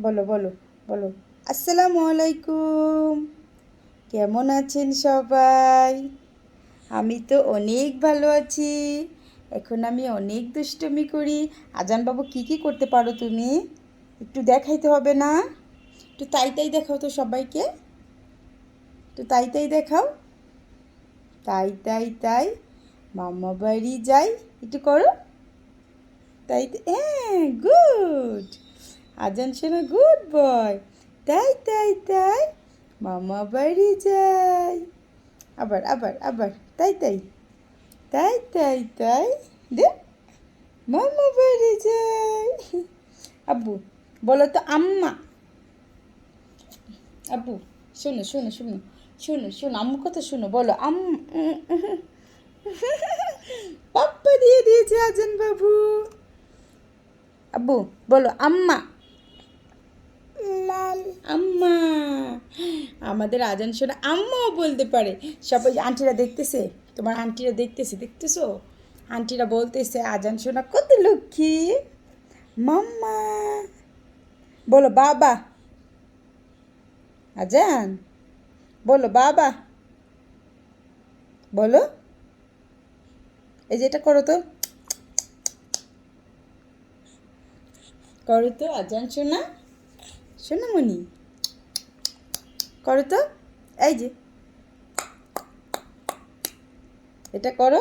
বলো বলো বলো। আসসালামু আলাইকুম। কেমন আছেন সবাই? আমি তো অনেক ভালো আছি। এখন আমি অনেক দুষ্টমি করি। আজান বাবু কী কী করতে পারো তুমি? একটু দেখাইতে হবে না? একটু তাই তাই দেখাও তো সবাইকে। একটু তাই তাই দেখাও। তাই তাই তাই। মামা বাড়ি যাই। একটু করো। তাই হ্যাঁ গুড। আজান শোনা গুড বয়। তাই তাই তাই, মামা বাড়ি যাই আবার আবার আবার, তাই তাই তাই তাই তাই, দে, মামা বাড়ি যাই আব্বু, বলো তো আম্মা। আব্বু, শোনো শোনো শোনো শোনো শোনো আম্মু কথা শোনো, বলো আম পাপ্পা দিয়ে দিয়েছে আজান বাবু। আব্বু, বলো, আম্মা। আম্মা, আমাদের আজান শোনা, আম্মাও বলতে পারে। সবাই আন্টিরা দেখতেছে? তোমার আন্টিরা দেখতেছে, দেখতেছো? আন্টিরা বলতেছে, আজান শোনা কত লক্ষ্মী। মাম্মা, বলো বাবা। আজান, বলো বাবা। বলো। এই যে এটা করো তো। করো তো, আজান শোনা। সোনামণি করো তো। এই যে। এটা করো।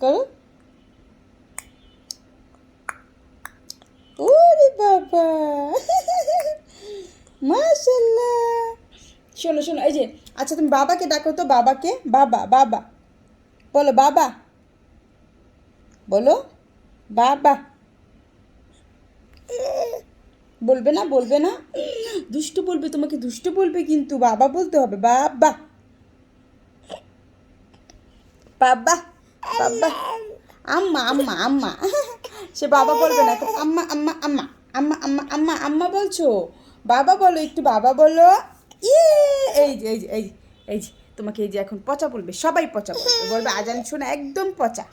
করো। ওরে বাবা। মাশাল্লাহ শোনো শোনো, এই যে। আচ্ছা তুমি বাবাকে ডাকো তো, বাবাকে। বাবা বাবা। বলো বাবা। বলো, বাবা। বলবে না বলবে না। দুষ্টু বলবে, তোমাকে দুষ্টু বলবে কিন্তু বাবা বলতে হবে। বাবা। বাবা বাবা। আম্মা আম্মা আম্মা। সে বাবা বলবে না। আম্মা আম্মা আম্মা। আম্মা আম্মা আম্মা আম্মা বলছো? বাবা বলো, একটু বাবা বলো। ইয়ে এই যে এই যে এই যে এই যে, তোমাকে এই যে এখন পচা বলবে, সবাই পচা বলবে। বলবে, আজান শোনা একদম পচা।